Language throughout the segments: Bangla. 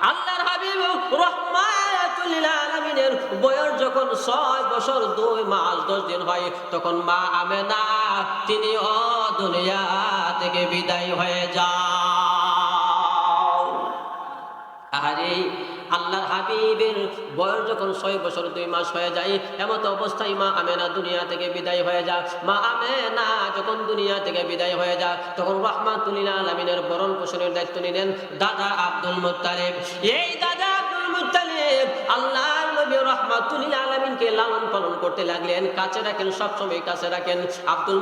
আল্লাহর হাবিব রহমাতুল আলামিনের বয়স যখন ছয় বছর, দুই মাস, দশ দিন হয়, তখন মা আমেনা তিনি অ দুনিয়া থেকে বিদায় হয়ে যাও। আরে আল্লাহর হাবিবের বয়স যখন ছয় বছর, দুই মাস হয়ে যায়, এমত অবস্থায় মা আমেনা দুনিয়া থেকে বিদায় হয়ে যা। মা আমেনা যখন দুনিয়া থেকে বিদায় হয়ে যা, তখন রহমাতুল্লিল আলমিনের বরণ পোষণের দায়িত্ব নিলেন দাদা আব্দুল মুত্তালিব। এই দাদা আব্দুল রহমাতুল্লিল আলমিনকে লালন পালন করতে লাগলেন, কাছে রাখেন, সবসময় কাছে রাখেন। আব্দুল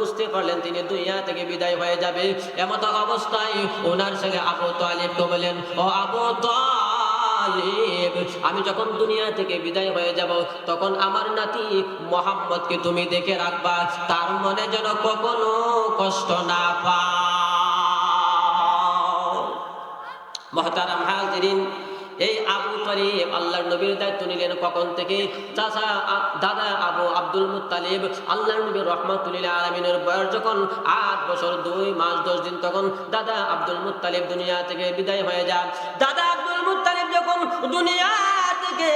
বুঝতে পারলেন তিনি দুনিয়া থেকে বিদায় হয়ে যাবে, এমত অবস্থায় ওনার ছেলে আবু তালিবকে বলেন ও আবু আমি যখন দুনিয়া থেকে বিদায় হয়ে যাব, তখন আমার নাতি মোহাম্মদকে তুমি দেখে রাখবা, তার মনে যেন কখনো কষ্ট না পাও। মহতারাম হাজিরিন, এই আবু তলিব আল্লাহর নবীর দায়িত্ব নিলেন কখন থেকে? চাচা দাদা আবু আব্দুল মুত্তালিব আল্লাহর নবী রহমাতুল্লাহ আলমিনের বয়স যখন আট বছর, দুই মাস দশ দিন, তখন দাদা আব্দুল মুত্তালিব দুনিয়া থেকে বিদায় হয়ে যান। দাদা থেকে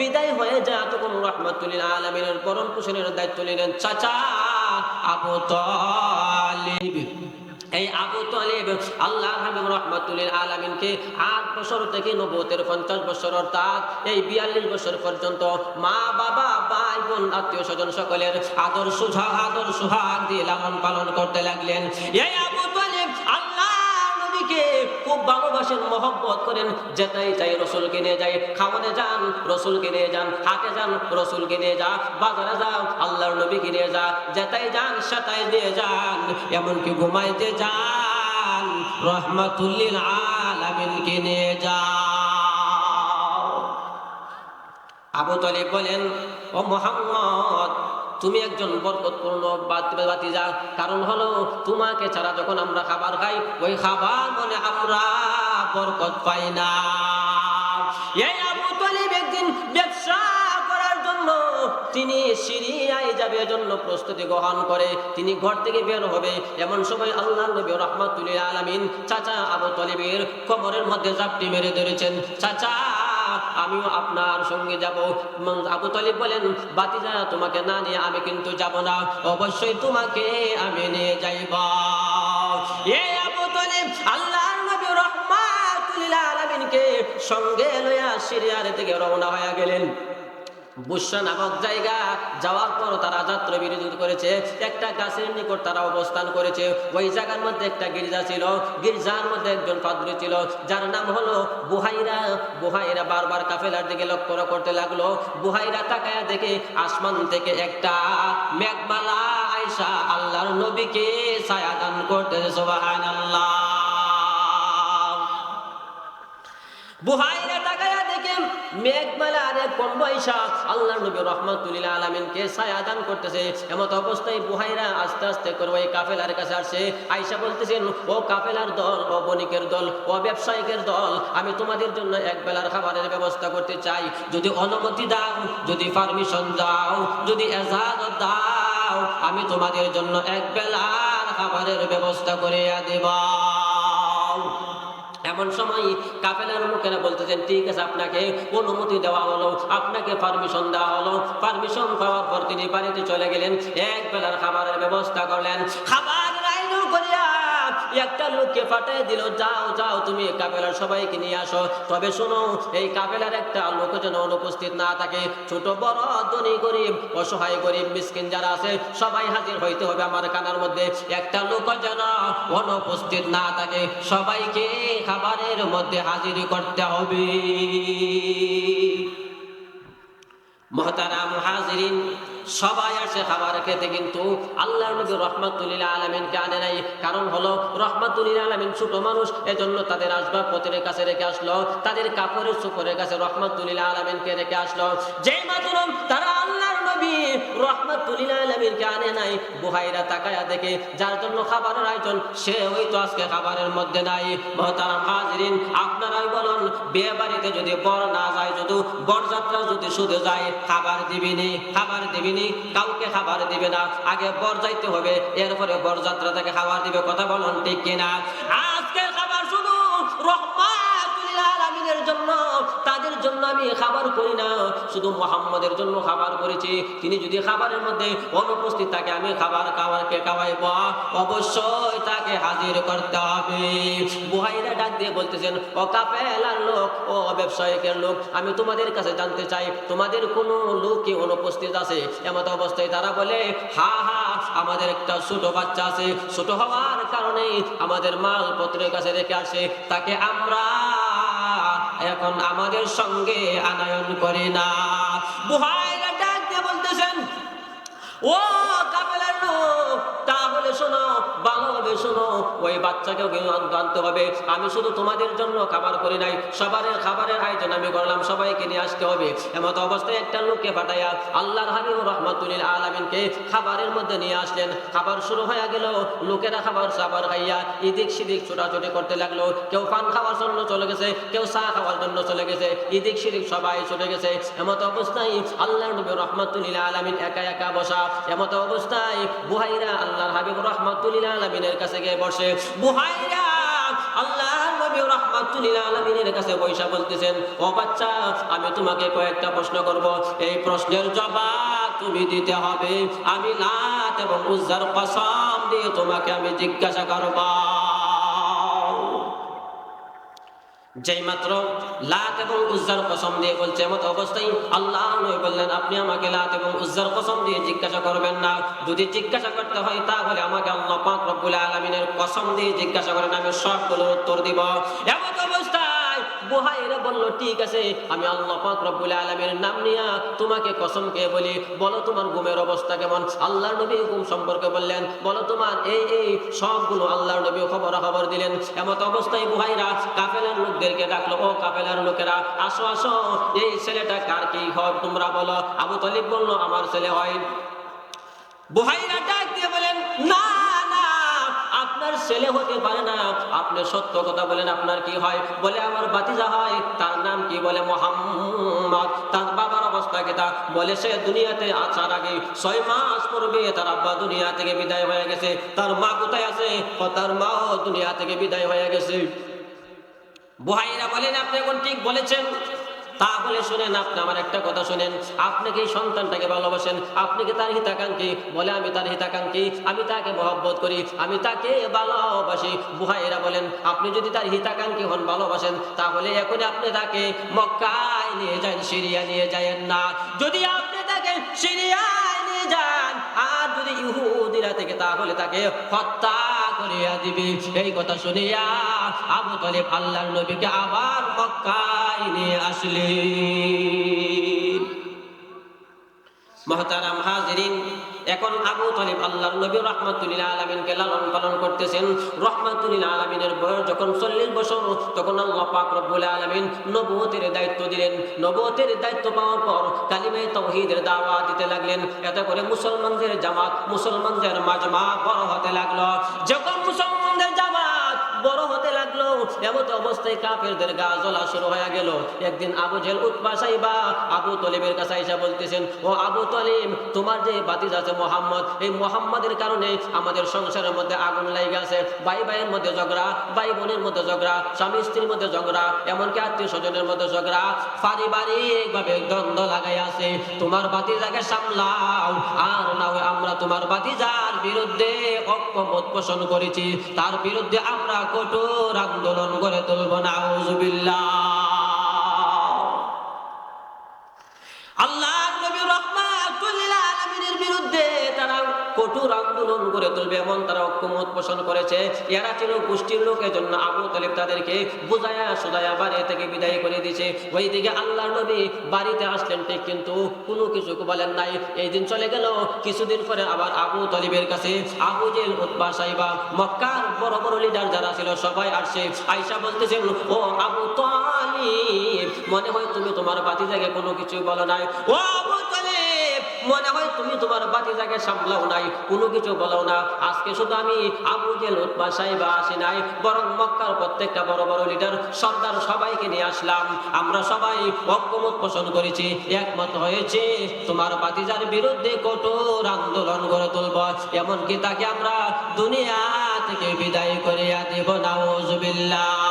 বিদায় হয়ে যায় তখন আলমিনের পরম দায়িত্ব নিলেন, চাচা, আবু তালিব। এই আবু তালিব আল্লাহ হাবিব আলমিনকে আট বছর থেকে নবতের পঞ্চাশ বছর, অর্থাৎ এই বিয়াল্লিশ বছর পর্যন্ত মা, বাবা, ভাই, বোন, আত্মীয় স্বজন সকলের আদর সুঝা, আদর সুহাগ দিয়ে লালন পালন করতে লাগলেন। এই আবু ভালোবাসেন মহব্বত করেন যেটাই চাই রসুলকে নিয়ে যাই। খাওয়ানে যান, রসুলকে নিয়ে যান, হাটে যান, রসুলকে নিয়ে যা, বাজারে যাও, আল্লাহর নবীকে নিয়ে যা যেটাই যান সেটাই দিয়ে যান, এমনকি ঘুমাইতে যান, রহমাতুল্লিল আলামিনকে নিয়ে যাও। আবু তালিব বলেন, ও মোহাম্মদ, তুমি একজন বরকতপূর্ণ বাত- বাতিজা কারণ হলো তোমাকে ছাড়া যখন আমরা খাবার খাই, ওই খাবার মনে আমরা বরকত পাই না। এই আবু তালিব একদিন ব্যবসা করার জন্য তিনি সিরিয়ায় যাবে জন্য প্রস্তুতি গ্রহণ করে। তিনি ঘর থেকে বের হবে। এমন সময় আল্লাহ নবী রহমাতুল্লাহ আলামিন চাচা আবু তালিবের কোমরের মধ্যে জাপটি মেরে ধরেছেন, চাচা, আমিও আপনার সঙ্গে যাব। আবু তালিব বলেন, বাতিজা, তোমাকে না নিয়ে আমি কিন্তু যাব না। অবশ্যই তোমাকে আমি নিয়ে যাইব। এ আবু তালিব আলামিনকে সঙ্গে লইয়া সিরিয়ার দিকে রওনা হয়ে গেলেন। বুসরা নামক জায়গা যাওয়ার পর তারা যাত্রা বিরোধী করেছে। একটা গাছের নিকট তারা অবস্থান করেছে। ওই জায়গার মধ্যে একটা গির্জা ছিল। গির্জার মধ্যে একজন পাদ্রী ছিল। যার নাম হলো বুহাইরা। বুহাইরা বারবার কাফেলার দিকে লক্ষ্য করতে লাগল। বুহাইরা তাকায়া দেখে আসমান থেকে একটা মেঘমালা আয়সা আল্লাহর নবীকে ছায়া দান করতে সুবহানাল্লাহ। বুহাইরা তাকায়া দেখে মেঘমালা আর কম বৈশা আল্লাহ নবী আলমিনকে করতেছে। এমত অবস্থায় বুহাইরা আস্তে আস্তে করে ওই কাফেলার কাছে বলতেছেন, ও কাফেলার দল, ও বণিকের দল, ও ব্যবসায়িকের দল, আমি তোমাদের জন্য এক বেলার খাবারের ব্যবস্থা করতে চাই। যদি অনুমতি দাও, যদি পারমিশন দাও, যদি এজাজত দাও, আমি তোমাদের জন্য এক বেলার খাবারের ব্যবস্থা করে দেব। এমন সময় কাফেলার লোকেরা বলতেছেন, ঠিক আছে, আপনাকে অনুমতি দেওয়া হলো, আপনাকে পারমিশন দেওয়া হলো। পারমিশন পাওয়ার পর তিনি বাড়িতে চলে গেলেন এক বেলার খাবারের ব্যবস্থা করলেন। খাবার একটা লোককে পাঠিয়ে দিল, যাও যাও তুমি কাপেলার সবাইকে নিয়ে আসো। তবে শোনো, এই কাপেলার একটা লোক যেন অনুপস্থিত না থাকে। ছোট, বড়, ধনী, গরিব, অসহায়, গরিব, মিসকিন যারা আছে, সবাই হাজির হইতে হবে আমার কানার মধ্যে। একটা লোক যেন অনুপস্থিত না থাকে, সবাইকে খাবারের মধ্যে হাজির করতে হবে। মহতারাম হাজিরিন সবাই আসে খাবার খেতে কিন্তু আল্লাহ নবী রহমাতুল্লিল আলমিনকে আনে নাই। কারণ হলো, রহমাতুল্লিল আলমিন ছোট মানুষ, এজন্য তাদের আসবাবপত্রের কাছে রেখে আসলো, তাদের কাপড়ের সুপরের কাছে রহমাতুল্লিল আলমিনকে রেখে আসলো। যেই মাতুরম, তারা আল্লাহর নবী আনে নাই, বুহাইরা তাকায়া দেখে যার জন্য খাবারের আয়োজন সে হয়তো আজকে খাবারের মধ্যে নাই। মহতারাম হাজিরিন, আপনারাই বলুন, বিয়ে বাড়িতে যদি বর না যায়, যদি বরযাত্রা যদি শুধু যায়, খাবার দিবিনি খাবার দিবিনি কাউকে খাবার দিবে না, আগে বর যাইতে হবে, এরপরে বরযাত্রা থেকে খাবার দিবে, কথা বলুন ঠিক কিনা? আজকে খাবার শুধু রহমানের জন্য, তাদের জন্য আমি খাবার করি না। শুধু মোহাম্মদের জন্য খাবার করেছি। তিনি যদি খাবারের মধ্যে অনুপস্থিত থাকে, আমি খাবার খাবারকে খাওয়াইব। অবশ্যই তাকে হাজির করতে হবে। বুহাইরা ডাক দিয়ে বলতেছেন, ও কাপেলার লোক, ও ব্যবসায়িকের লোক, আমি তোমাদের কাছে জানতে চাই, তোমাদের কোনো লোক কি অনুপস্থিত আছে? এমত অবস্থায় তারা বলে, হা হা, আমাদের একটা ছোট বাচ্চা আছে। ছোট হওয়ার কারণে আমাদের মালপত্রের কাছে রেখে আসে। তাকে আমরা এখন আমাদের সঙ্গে আনায়ন করে না। বুহাইরা ডাক দিয়ে বলতেছেন ও কাপেলার লোক তাহলে শোনো ভালোভাবে শোনো। ওই বাচ্চাকেও আনতে- হবে। আমি শুধু তোমাদের জন্য খাবার করি নাই, সবারের খাবারের আয়োজন আমি করলাম, সবাইকে নিয়ে আসতে হবে। এমত অবস্থায় একটা লোককে পাঠাইয়া আল্লাহর হাবিব রহমাতুল্লিল আলমিনকে খাবারের মধ্যে নিয়ে আসলেন। খাবার শুরু হয়ে গেল, লোকেরা খাবার সাবার খাইয়া ইদিক সিদিক ছোটাছুটি করতে লাগল। কেউ পান খাওয়ার জন্য চলে গেছে, কেউ চা খাওয়ার জন্য চলে গেছে ইদিক সিদিক সবাই চলে গেছে। এমত অবস্থায় আল্লাহ নবী আলমিন একা একা বসা, এমত অবস্থায় বুহাইরা আল্লাহর আলমিনের কাছে গিয়ে বসে, বুহাইরা, আল্লাহ নবী আলমিনের কাছে বলতেছেন, ও বাচ্চা, আমি তোমাকে কয়েকটা প্রশ্ন করব। এই প্রশ্নের জবাব তুমি দিতে হবে। আমি লাত এবং উজ্জার কসম দিয়ে তোমাকে আমি জিজ্ঞাসা করব। যেই মাত্র লাত এবং উজ্জার কসম দিয়ে বলছে, এমত অবস্থায় আল্লাহ নয় বললেন, আপনি আমাকে লাত এবং উজ্জার কসম দিয়ে জিজ্ঞাসা করবেন না। যদি জিজ্ঞাসা করতে হয়, তাহলে আমাকে আল্লাহ পাক রব্বুল আলমিনের কসম দিয়ে জিজ্ঞাসা করেন, আমি সবগুলোর উত্তর দিব। অবস্থায় বুহাইরা বলল, ঠিক আছে, আমি আল্লাহ পাক রব্বুল আলামিনের নাম নিয়া তোমাকে বলি, বলো তোমার অবস্থা কেমন? আল্লাহ নবী সম্পর্কে বললেন, বলো তোমার এই এই সবগুলো আল্লাহর নবী খবর খবর দিলেন। এমত অবস্থায় কাফেলার লোকদেরকে ডাকলো, ও কাফেলার লোকেরা, আসো আসো, এই ছেলেটা কার কি তোমরা বলো? আবু বলল, আমার ছেলে হয়। ডাক দিয়ে বলেন না আপনার ছেলে হতে পারে না। আপনি সত্য কথা বলেন, আপনার কি হয়? বলে, আমার বাতিজা হয়। তার নাম কি বলে? মোহাম্মদ। তার বাবার অবস্থা কি তা? বলে, সে দুনিয়াতে আসার আগে ছয় মাস পূর্বে তার আব্বা দুনিয়া থেকে বিদায় হয়ে গেছে। তার মা কোথায় আছে? তার মাও দুনিয়া থেকে বিদায় হয়ে গেছে। বুহাইরা বলেন, আপনি এখন ঠিক বলেছেন। তাহলে শুনেন আপনি, আমার একটা কথা শুনেন। আপনি কি সন্তানটাকে ভালোবাসেন? আপনি কি তার হিতাকাঙ্ক্ষী? বলে, আমি তার হিতাকাঙ্ক্ষী। আমি তাকে মহব্বত করি, আমি তাকে ভালোবাসি। বুহাইরা বলেন, আপনি যদি তার হিতাকাঙ্ক্ষী হন, ভালোবাসেন, তাহলে এখন আপনি তাকে মক্কায় নিয়ে যান, সিরিয়া নিয়ে যায়েন না। যদি আপনি তাকে সিরিয়ায় নিয়ে যান, আর যদি ইহুদিরা থেকে, তাহলে তাকে হত্যা করিয়া দিবি। এই কথা শুনিয়া আবু তালিব আল্লাহর নবীকে আবার মক্কায় নিয়ে আসলেন। মহতারাম হাজিরিন এখন আবু তালিব আল্লাহর নবী রহমাতুল্লাহ আলমিনকে লালন পালন করতেছেন। রহমাতুল্লাহ আলমিনের বয়স যখন চল্লিশ বছর, তখন আল্লাহ পাক রব্বুল আলমিন নবুয়তের দায়িত্ব দিলেন। নবুয়তের দায়িত্ব পাওয়ার পর কালিমায় তৌহিদের দাওয়া দিতে লাগলেন। এতে করে মুসলমানদের জামাত মুসলমানদের মাজমা বড় হতে লাগল। যখন মুসলমানদের জামাত বড় হতে লাগল এমত অবস্থায় কাফেরদের গা জ্বলা শুরু হয়ে গেল। একদিন আবু জেল উৎপা সাইবা আবু তলিবের কাছে এসে বলতেছেন, ও আবু তলিব, তোমার যে বাতিজ আছে মোহাম্মদ, এই মোহাম্মদের কারণে আমাদের সংসারের মধ্যে আগুন লেগে আছে। ভাই ভাইয়ের মধ্যে ঝগড়া ভাই বোনের মধ্যে ঝগড়া, স্বামী স্ত্রীর মধ্যে ঝগড়া, এমনকি আত্মীয় স্বজনের মধ্যে ঝগড়া পারিবারিক ভাবে দ্বন্দ্ব লাগাই আছে। তোমার বাতিজাকে সামলাও, আর না হয় আমরা তোমার বাতিজার বিরুদ্ধে ঐক্যমত পোষণ করেছি। তার বিরুদ্ধে আমরা কঠোর আন্দোলন করে তুলব না তুলবে এমন তারা ঐক্যমত পোষণ করেছে। এরা ছিল গোষ্ঠীর লোকের জন্য আবু তালিব তাদেরকে বুঝায়া সুজায়া বাড়ি থেকে বিদায় করে দিয়েছে। ওইদিকে আল্লাহ নবী বাড়িতে আসলেন, ঠিক কিন্তু কোনো কিছু বলেন নাই। এই দিন চলে গেল, কিছুদিন পরে আবার আবু তালিবের কাছে আবু জেল উৎপা সাইবা, মক্কার বড় বড় লিডার যারা ছিল, সবাই আসছে আইসা বলতেছেন, ও আবু তালিব, মনে হয় তুমি তোমার বাতি জায়গায় কোনো কিছু বলো নাই? ও আবু মনে হয় তুমি তোমার বাতি জায়গায় সামলাও নাই, কোনো কিছু বলো না। আজকে শুধু আমি আবু জেল উৎপা সাহেবা আসি নাই, বরং মক্কার প্রত্যেকটা বড় বড় লিডার সর্দার সবাইকে নিয়ে আসলাম। আমরা সবাই ঐক্যমত পোষণ করেছি, একমত হয়েছে। তোমার বাতিজার বিরুদ্ধে কঠোর আন্দোলন গড়ে তুলব, এমনকি তাকে আমরা দুনিয়া থেকে বিদায় করিয়া দেব, নাউজুবিল্লাহ। আল্লাহ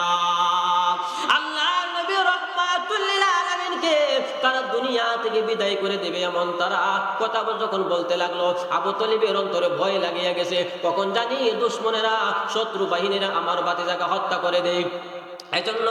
থেকে বিদায় করে দেবে এমন তারা। কথা যখন বলতে লাগল, আবু তলিবের অন্তরে ভয় লাগিয়া গেছে। কখন জানি দুশ্মনেরা, শত্রু বাহিনীরা আমার বাতিজাকে হত্যা করে দেয়। এজন্য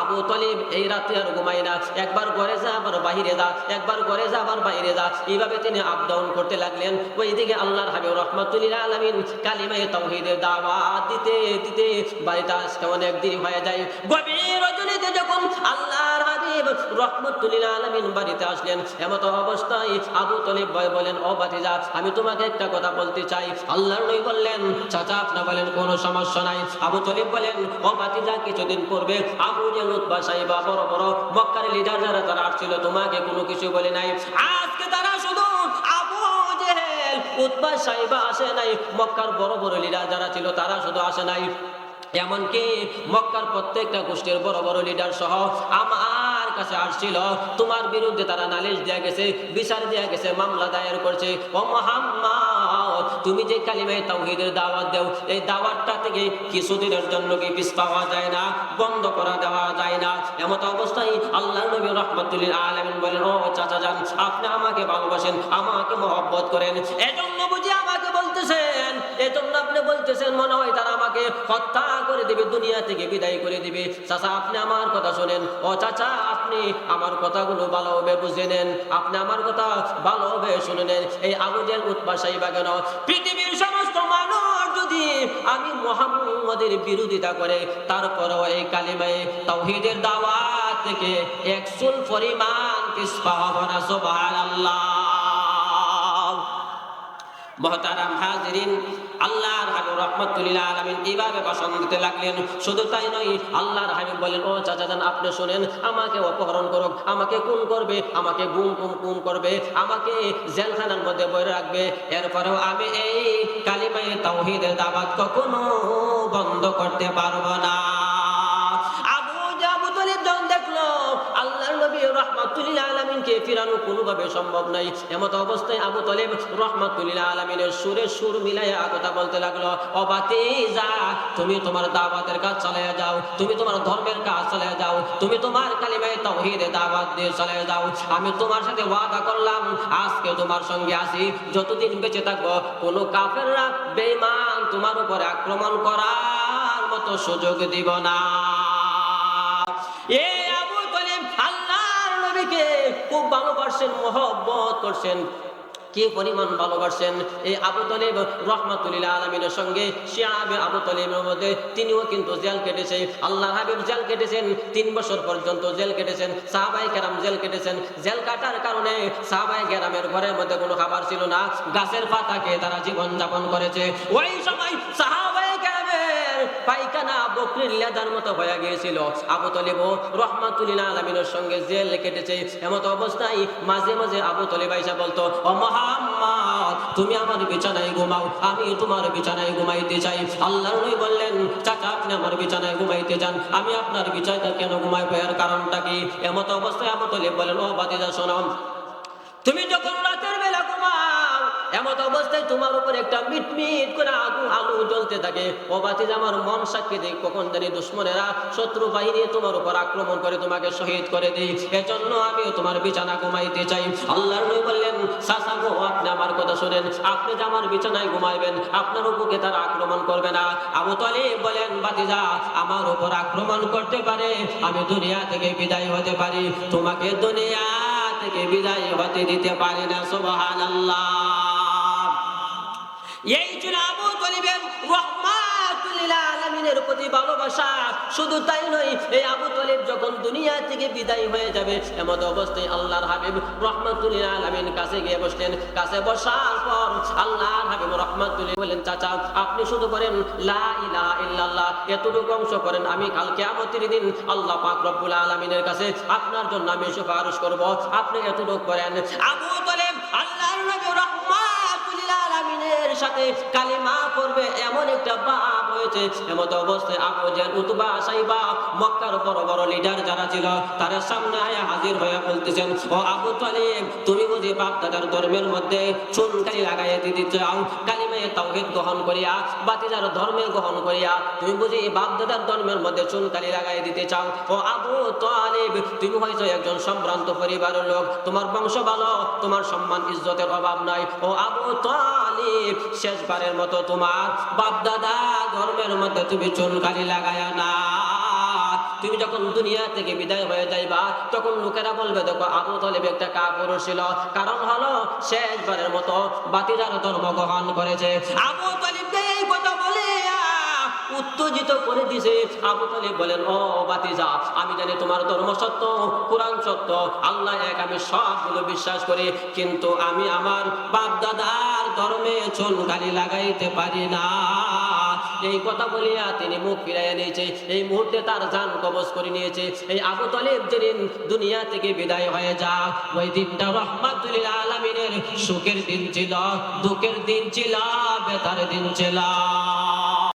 আবু তলিব এই রাতে আর ঘুমাই না। একবার ঘরে যা, আবার বাহিরে যা, একবার ঘরে যা, আবার বাইরে যা। এইভাবে তিনি আপ ডাউন করতে লাগলেন। ওইদিকে আল্লাহর হাবিব রহমাতুল্লাহ আলমিন কালিমাই তৌহিদের দাওয়াত দিতে দিতে বাড়িতে আসতে অনেক দেরি হয়ে যায়। গভীর রজনীতে যখন আল্লাহর হাবিব রহমতুল্লাহ আলমিন বাড়িতে আসলেন, এমত অবস্থায় আবু তলিব ভয় বলেন, ও বাতিজা আমি তোমাকে একটা কথা বলতে চাই। আল্লাহর নই বললেন, চাচা আপনা বলেন কোনো সমস্যা নাই। আবু তলিব বলেন, ও বাতিজা কিছুদিন করবে। আবু জেল উৎবা সাহিবা, বড় বড় মক্কার লিডার যারা, তারা আসছিল, তোমাকে কোনো কিছু বলে নাই। আজকে তারা শুধু আবু জেহেল উৎবা সাহিবা আসে নাই। মক্কার বড় বড় লিডার যারা ছিল, তারা শুধু আসে নাই। এমনকি মক্কার প্রত্যেকটা গোষ্ঠীর বড় বড় লিডার সহ আমার কাছে আসছিল। তোমার বিরুদ্ধে তারা নালিশ দেয়া গেছে, বিচার দেয়া গেছে, মামলা দায়ের করছে। ও মোহাম্মদ তুমি যে কালিমায় তাওহীদের দাওয়াত দেও, এই দাওয়াতটা থেকে কিছুদিনের জন্য কি পিস পাওয়া যায় না, বন্ধ করা দেওয়া যায় না। এমত অবস্থায় আল্লাহ নবী রহমতুল্লিল আলমিন বলেন, ও চাচা যান, আপনি আমাকে ভালোবাসেন, আমাকে মহব্বত করেন। এজন্য বুঝি আমাকে বলতেছেন এজন্য আপনি বলতেছেন, মনে হয় তারা আমাকে হত্যা করে দিবে, দুনিয়া থেকে বিদায় করে দিবে। চাচা, আপনি আমার কথা শোনেন। ও চাচা, আপনি আমার কথাগুলো ভালোভাবে বুঝে নেন। আপনি আমার কথা ভালোভাবে শুনে নেন। এই আবুজের উৎপাশাই বা কেন? পৃথিবীর সমস্ত মানুষ যদি আমি মোহাম্মদের বিরোধিতা করে, তারপরেও এই কালিমায় তাওহীদের দাওয়াত থেকে এক চুল পরিমাণ পিছপা হব না, সুবহানাল্লাহ। মহতারাম হাজিরিন আল্লাহর হাবিব রহমতুল্লাহ আলমিন এইভাবে ভাষণ দিতে লাগলেন। শুধু তাই নয়, আল্লাহর হাবিব বলেন ও চাচা যান আপনি শোনেন, আমাকে অপহরণ করুক, আমাকে খুন করবে, আমাকে গুম কুম কুম করবে, আমাকে জেলখানার মধ্যে বয়ে রাখবে। এরপরেও আমি এই কালিমাই তাওহীদের দাবাত কখনো বন্ধ করতে পারব না। রহমাতুল্লাহ ফিরানো কোনোভাবে সম্ভব নাই। এমত অবস্থায় আবু তলিব রহমাতুল্লাহ আলমিনের সুরে সুর মিলাইয়া কথা বলতে লাগল অবাতে যা তুমি তোমার দাওয়াতের কাজ চালিয়ে যাও, তুমি তোমার ধর্মের কাজ চালিয়ে যাও, তুমি তোমার কালিমায় তাওহীদে দাওয়াত দিয়ে চালিয়ে যাও। আমি তোমার সাথে ওয়াদা করলাম, আজকে তোমার সঙ্গে আসি যতদিন বেঁচে থাকব, কোনো কাফেররা বেঈমান তোমার উপরে আক্রমণ করার মতো সুযোগ দিব না। মহব্বত করছেন। কি পরিমাণ ভালোবাসেন এই আবু তলিব রহমাতুল্লাহ আলমিনের সঙ্গে? শিয়াবে আবু তলিবের মধ্যে তিনিও কিন্তু জেল কেটেছে। আল্লাহ হাবিব জেল কেটেছেন, তিন বছর পর্যন্ত জেল কেটেছেন সাহাবাই কেরাম জেল কেটেছেন। জেল কাটার কারণে সাহাবাই কেরামের ঘরের মধ্যে কোনো খাবার ছিল না। গাছের পাতাকে তারা জীবন যাপন করেছে। ওই সময় কেরামের পায়খানা বকরির লেদার মতো হয়ে গিয়েছিল। আবু তলিব রহমাতুল্লাহ আলমিনের সঙ্গে জেল কেটেছে। এমত অবস্থায় মাঝে মাঝে আবু তলিব আইসা বলতো, ও তুমি আমার বিছানায় ঘুমাও, আমি তোমার বিছানায় ঘুমাইতে চাই। নবী বললেন, চাচা, আপনি আমার বিছানায় ঘুমাইতে যান। আমি আপনার বিছানায় কেন কারণটা কি? এমত অবস্থায় আবু তলিব বলেন ও বাতিজা শোনাম তুমি যখন রাতের এমত অবস্থায় তোমার উপর একটা মিট মিট করে আগুন আলু জ্বলতে থাকে। ও বাতিজ আমার মন সাক্ষী দেই, কখন জানি দুশ্মনেরা শত্রু বাহিনী তোমার উপর আক্রমণ করে তোমাকে শহীদ করে দেই। এজন্য আমিও তোমার বিছানা ঘুমাইতে চাই। আল্লাহর নবী বললেন, সাসা গো, আপনি আমার কথা শুনেন। আপনি যে আমার বিছানায় ঘুমাইবেন, আপনার উপরে তারা আক্রমণ করবে না। আবু তালিব বলেন, বাতিজা, আমার উপর আক্রমণ করতে পারে, আমি দুনিয়া থেকে বিদায় হতে পারি। তোমাকে দুনিয়া থেকে বিদায় হতে দিতে পারি না, সুবহানাল্লাহ। এই ছিল আবু তলিবের প্রতি ভালোবাসা, শুধু তাই নয়, এই আবু তলিব যখন দুনিয়া থেকে বিদায় হয়ে যাবে, এমত অবস্থায় আল্লাহর হাবিব আলমিন কাছে গিয়ে বসলেন। কাছে বসার পর হাবিব বলেন চাচা, আপনি শুধু করেন লা ইলাহা ইল্লাল্লাহ, এতটুকু অংশ করেন, আমি কাল কিয়ামতের দিন আল্লাহ পাক রব্বুল আলামিনের কাছে আপনার জন্য আমি সুপারিশ করব। আপনি এতটুকু করেন। আবু তলিব আল্লাহর নবী আলামিনের সাথে কালিমা পড়বে, এমন একটা বাপ হয়েছে। এমত অবস্থায় আবু জেল উতবা, সাইবা, মক্কার বড় বড় লিডার যারা ছিল, তার সামনে আয়া হাজির হয়ে বলতেছেন, ও আবু তালিব, তুমি বুঝি বাপ দাদার ধর্মের মধ্যে চুনকালি লাগাইয়া দিতে চাও? কালিমায়ে তাওহীদ গ্রহণ করিয়া বাতিজার ধর্মে গ্রহণ করিয়া, তুমি বুঝি বাপ দাদার ধর্মের মধ্যে চুনকালি লাগাই দিতে চাও? ও আবু তালিব, তুমি হয়তো একজন সম্ভ্রান্ত পরিবারের লোক। তোমার বংশ ভালো, তোমার সম্মান ইজ্জতের অভাব নাই। ও আবু তালিব শেষবারের মতো তোমার বাপদাদা ধর্মের মধ্যে তুমি চুনকালি লাগায় না। তুমি যখন দুনিয়া থেকে বিদায় হয়ে যাইবা, তখন লোকেরা বলবে, দেখো, আবু তালেব একটা কাপড় ছিল। কারণ হলো, শেষবারের মতো বাতিদার ধর্ম গ্রহণ করেছে। আবু উত্তেজিত করে দিছে। আবু তালিব বলেন, ও বাতিজা, আমি জানি তোমার ধর্ম সত্য, কোরআন সত্য, আল্লাহ এক, আমি সবগুলো বিশ্বাস করি, কিন্তু আমি আমার বাপ দাদার ধর্মে চুনকালি লাগাইতে পারি না। এই কথা বলিয়া তিনি মুখ ফিরাইয়া নিয়েছে। এই মুহূর্তে তার জান কবজ করে নিয়েছে। এই আবু তালিব যেদিন দুনিয়া থেকে বিদায় হয়ে যা ওই দিনটা রহমাতুল্লিল আলমিনের সুখের দিন ছিল, দুঃখের দিন ছিল, বেতার দিন ছিল।